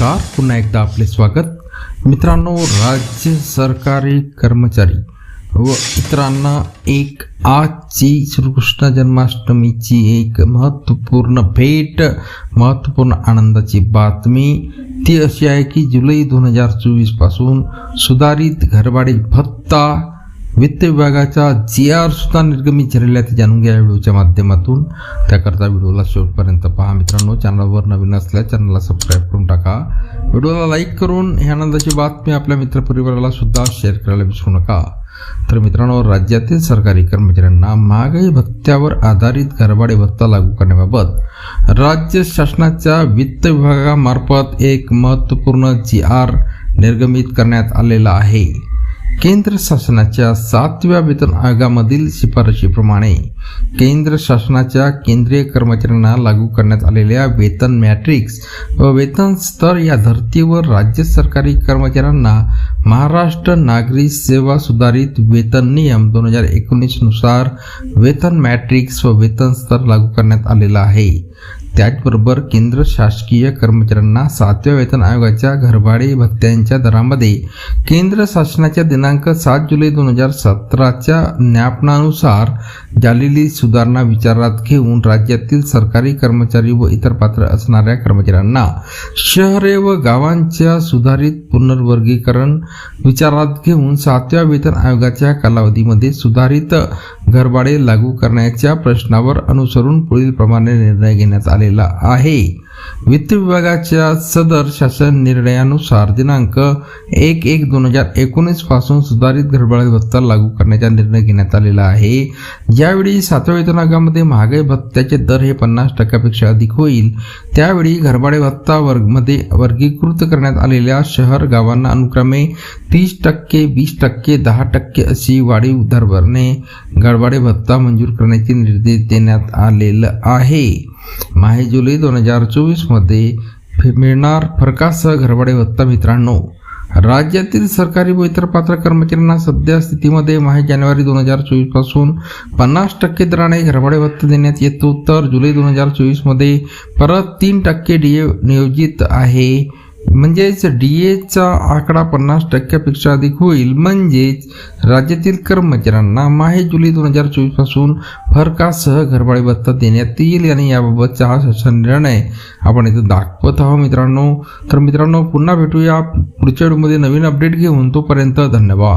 नमस्कार पुन्हा एकदा आपले स्वागत. मित्रांनो राज्य सरकारी कर्मचारी व इतरांना एक आजची श्रीकृष्ण जन्माष्टमीची एक महत्त्वपूर्ण भेट महत्त्वपूर्ण आनंदाची बातमी. ती अशी आहे की जुलै दोन हजार चोवीसपासून सुधारित घरभाडे भत्ता वित्त विभागाचा जी आर सुद्धा निर्गमित झालेला आहे ते जाणून घ्या या व्हिडिओच्या माध्यमातून. त्याकरता व्हिडिओला शेवटपर्यंत पहा मित्रांनो. चॅनलवर नवीन असल्यास चॅनलला सबस्क्राईब करून टाका. व्हिडिओला लाईक करून ही आनंदाची बातमी आपल्या मित्रपरिवाराला सुद्धा शेअर करायला विसरू नका. तर मित्रांनो राज्यातील सरकारी कर्मचाऱ्यांना महागाई भत्त्यावर आधारित घरभाडे भत्ता लागू करण्याबाबत राज्य शासनाच्या वित्त विभागामार्फत एक महत्त्वपूर्ण जी आर निर्गमित करण्यात आलेला आहे. केंद्र शासनाच्या सातव्या वेतन आयोगामधील शिफारशीप्रमाणे केंद्र शासनाच्या केंद्रीय कर्मचाऱ्यांना लागू करण्यात आलेल्या वेतन मॅट्रिक्स व वेतन स्तर या धर्तीवर राज्य सरकारी कर्मचाऱ्यांना महाराष्ट्र नागरी सेवा सुधारित वेतन नियम दोन हजार एकोणीसनुसार वेतन मॅट्रिक्स व वेतन स्तर लागू करण्यात आलेला आहे. त्याचबरोबर केंद्र शासकीय कर्मचाऱ्यांना सातव्या वेतन आयोगाच्या घरभाडे भत्त्यांच्या दरामध्ये केंद्र शासनाच्या दिनांक सात जुलै दोन हजार सतराच्या ज्ञापनानुसार झालेली सुधारणा विचारात घेऊन राज्यातील सरकारी कर्मचारी व इतर पात्र असणाऱ्या कर्मचाऱ्यांना शहरे व गावांच्या सुधारित पुनर्वर्गीकरण विचारात घेऊन सातव्या वेतन आयोगाच्या कालावधीमध्ये सुधारित घरभाडे लागू करण्याच्या प्रश्नावर अनुसरून पुढील प्रमाणे निर्णय घेण्यात आलेला आहे. वित्त विभागाच्या सदर शासन निर्णयानुसार दिनांक एक एक दोन हजार एकोणीसपासून सुधारित घरभाडे भत्ता लागू करण्याचा निर्णय घेण्यात आलेला आहे. ज्यावेळी सातव्या वेतन आयोगामध्ये महागाई भत्त्याचे दर हे पन्नास टक्क्यापेक्षा अधिक होईल त्यावेळी घरभाडे भत्ता वर्गमध्ये वर्गीकृत करण्यात आलेल्या शहर गावांना अनुक्रमे तीस टक्के वीस टक्के दहा टक्के अशी वाढीव दरभरणे घरभाडे भत्ता मंजूर करण्याचे निर्देश देण्यात आलेलं आहे. माहे जुलै दोन हजार चोवीसमध्ये मिळणार फरकासह घरभाडे भत्ता मित्रांनो. राज्यातील सरकारी व इतर पात्र कर्मचाऱ्यांना सध्या स्थितीमध्ये माहे जानेवारी दोन हजार चोवीसपासून पन्नास टक्के दराने घरभाडे भत्ता देण्यात येतो. तर जुलै दोन हजार चोवीसमध्ये परत तीन टक्के डी ए नियोजित आहे. म्हणजेच डी एचा आकडा पन्नास टक्क्यापेक्षा अधिक होईल. म्हणजेच राज्यातील कर्मचाऱ्यांना माहे जुलै दोन हजार चोवीसपासून फरकासह घरभाडे भत्ता देण्यात येईल आणि याबाबतचा हा शासन निर्णय आपण इथं दाखवत आहोत मित्रांनो. तर मित्रांनो पुन्हा भेटूया पुढच्या व्हिडिओमध्ये नवीन अपडेट घेऊन तोपर्यंत धन्यवाद.